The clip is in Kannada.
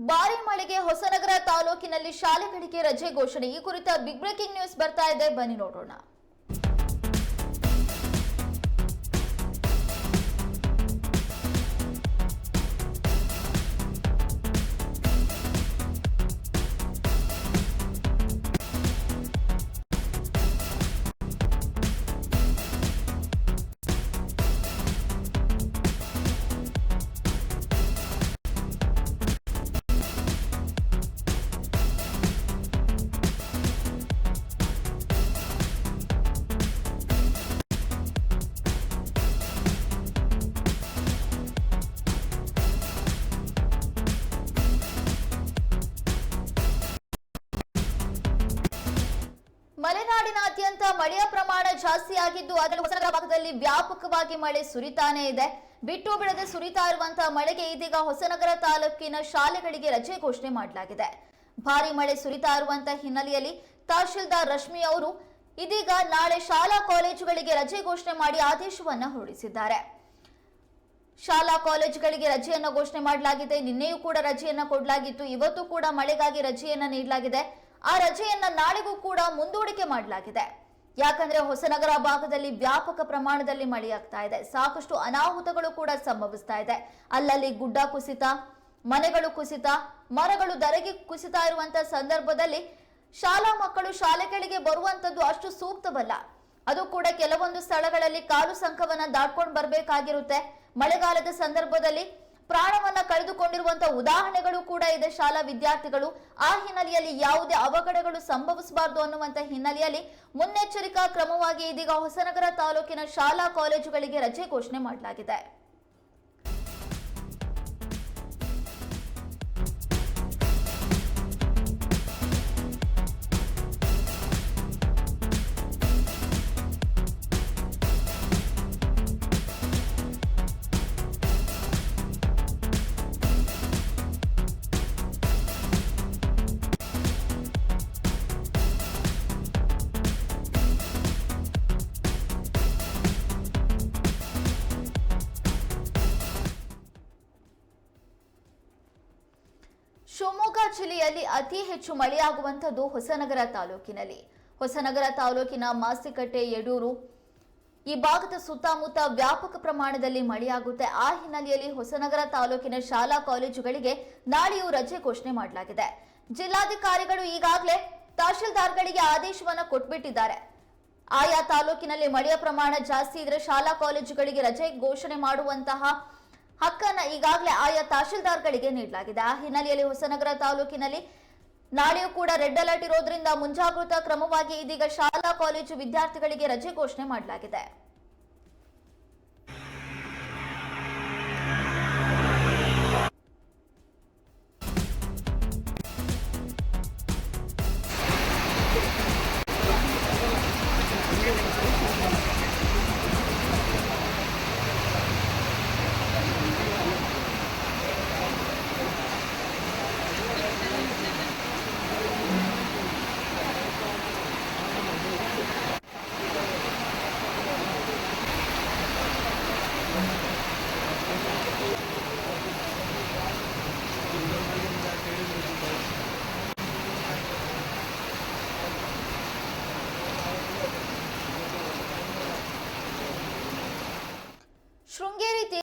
ಭಾರಿ ಮಳೆಗೆ ಹೊಸನಗರ ತಾಲೂಕಿನಲ್ಲಿ ಶಾಲೆಗಳಿಗೆ ರಜೆ ಘೋಷಣೆ. ಈ ಕುರಿತ ಬಿಗ್ ಬ್ರೇಕಿಂಗ್ ನ್ಯೂಸ್ ಬರ್ತಾ ಇದೆ. ಬನ್ನಿ ನೋಡೋಣ. ಮಲೆನಾಡಿನಾದ್ಯಂತ ಮಳೆಯ ಪ್ರಮಾಣ ಜಾಸ್ತಿಯಾಗಿದ್ದು, ಅದರ ಹೊಸನಗರ ಭಾಗದಲ್ಲಿ ವ್ಯಾಪಕವಾಗಿ ಮಳೆ ಸುರಿತಾನೇ ಇದೆ. ಬಿಟ್ಟು ಬಿಡದೆ ಸುರಿತಾ ಇರುವಂತಹ ಮಳೆಗೆ ಇದೀಗ ಹೊಸನಗರ ತಾಲೂಕಿನ ಶಾಲೆಗಳಿಗೆ ರಜೆ ಘೋಷಣೆ ಮಾಡಲಾಗಿದೆ. ಭಾರಿ ಮಳೆ ಸುರಿತಾ ಇರುವಂತಹ ಹಿನ್ನೆಲೆಯಲ್ಲಿ ತಹಶೀಲ್ದಾರ್ ರಶ್ಮಿ ಅವರು ಇದೀಗ ನಾಳೆ ಶಾಲಾ ಕಾಲೇಜುಗಳಿಗೆ ರಜೆ ಘೋಷಣೆ ಮಾಡಿ ಆದೇಶವನ್ನ ಹೊರಡಿಸಿದ್ದಾರೆ. ಶಾಲಾ ಕಾಲೇಜುಗಳಿಗೆ ರಜೆಯನ್ನು ಘೋಷಣೆ ಮಾಡಲಾಗಿದೆ. ನಿನ್ನೆಯೂ ಕೂಡ ರಜೆಯನ್ನು ಕೊಡಲಾಗಿತ್ತು. ಇವತ್ತು ಕೂಡ ಮಳೆಗಾಗಿ ರಜೆಯನ್ನು ನೀಡಲಾಗಿದೆ. ಆ ರಜೆಯನ್ನ ನಾಳೆಗೂ ಕೂಡ ಮುಂದೂಡಿಕೆ ಮಾಡಲಾಗಿದೆ. ಯಾಕಂದ್ರೆ ಹೊಸನಗರ ಭಾಗದಲ್ಲಿ ವ್ಯಾಪಕ ಪ್ರಮಾಣದಲ್ಲಿ ಮಳೆಯಾಗ್ತಾ ಇದೆ. ಸಾಕಷ್ಟು ಅನಾಹುತಗಳು ಕೂಡ ಸಂಭವಿಸ್ತಾ ಇದೆ. ಅಲ್ಲಲ್ಲಿ ಗುಡ್ಡ ಕುಸಿತ, ಮನೆಗಳು ಕುಸಿತ, ಮರಗಳು ದರಗಿ ಕುಸಿತಾ ಇರುವಂತ ಸಂದರ್ಭದಲ್ಲಿ ಶಾಲಾ ಮಕ್ಕಳು ಶಾಲೆಗಳಿಗೆ ಬರುವಂತದ್ದು ಅಷ್ಟು ಸೂಕ್ತವಲ್ಲ. ಅದು ಕೂಡ ಕೆಲವೊಂದು ಸ್ಥಳಗಳಲ್ಲಿ ಕಾಲು ಸಂಖವನ್ನ ದಾಟ್ಕೊಂಡು ಬರಬೇಕಾಗಿರುತ್ತೆ. ಮಳೆಗಾಲದ ಸಂದರ್ಭದಲ್ಲಿ ಪ್ರಾಣವನ್ನ ಕಳೆದುಕೊಂಡಿರುವಂತಹ ಉದಾಹರಣೆಗಳು ಕೂಡ ಇದೆ ಶಾಲಾ ವಿದ್ಯಾರ್ಥಿಗಳು. ಆ ಹಿನ್ನೆಲೆಯಲ್ಲಿ ಯಾವುದೇ ಅವಘಡಗಳು ಸಂಭವಿಸಬಾರದು ಅನ್ನುವಂತ ಹಿನ್ನೆಲೆಯಲ್ಲಿ ಮುನ್ನೆಚ್ಚರಿಕಾ ಕ್ರಮವಾಗಿ ಇದೀಗ ಹೊಸನಗರ ತಾಲೂಕಿನ ಶಾಲಾ ಕಾಲೇಜುಗಳಿಗೆ ರಜೆ ಘೋಷಣೆ ಮಾಡಲಾಗಿದೆ. ಶಿವಮೊಗ್ಗ ಜಿಲ್ಲೆಯಲ್ಲಿ ಅತಿ ಹೆಚ್ಚು ಮಳೆಯಾಗುವಂಥದ್ದು ಹೊಸನಗರ ತಾಲೂಕಿನಲ್ಲಿ. ಹೊಸನಗರ ತಾಲೂಕಿನ ಮಾಸಿಕಟ್ಟೆ ಯಡೂರು ಈ ಭಾಗದ ಸುತ್ತಮುತ್ತ ವ್ಯಾಪಕ ಪ್ರಮಾಣದಲ್ಲಿ ಮಳೆಯಾಗುತ್ತೆ. ಆ ಹಿನ್ನೆಲೆಯಲ್ಲಿ ಹೊಸನಗರ ತಾಲೂಕಿನ ಶಾಲಾ ಕಾಲೇಜುಗಳಿಗೆ ನಾಳೆಯೂ ರಜೆ ಘೋಷಣೆ ಮಾಡಲಾಗಿದೆ. ಜಿಲ್ಲಾಧಿಕಾರಿಗಳು ಈಗಾಗಲೇ ತಹಶೀಲ್ದಾರ್ಗಳಿಗೆ ಆದೇಶವನ್ನು ಕೊಟ್ಬಿಟ್ಟಿದ್ದಾರೆ. ಆಯಾ ತಾಲೂಕಿನಲ್ಲಿ ಮಳೆಯ ಪ್ರಮಾಣ ಜಾಸ್ತಿ ಇದ್ರೆ ಶಾಲಾ ಕಾಲೇಜುಗಳಿಗೆ ರಜೆ ಘೋಷಣೆ ಮಾಡುವಂತಹ ಹಕ್ಕನ್ನ ಈಗಾಗಲೇ ಆಯಾ ತಹಶೀಲ್ದಾರ್ಗಳಿಗೆ ನೀಡಲಾಗಿದೆ. ಆ ಹಿನ್ನೆಲೆಯಲ್ಲಿ ಹೊಸನಗರ ತಾಲೂಕಿನಲ್ಲಿ ನಾಳೆಯೂ ಕೂಡ ರೆಡ್ ಅಲರ್ಟ್ ಇರೋದ್ರಿಂದ ಮುಂಜಾಗ್ರತಾ ಕ್ರಮವಾಗಿ ಇದೀಗ ಶಾಲಾ, ಕಾಲೇಜು ವಿದ್ಯಾರ್ಥಿಗಳಿಗೆ ರಜೆ ಘೋಷಣೆ ಮಾಡಲಾಗಿದೆ.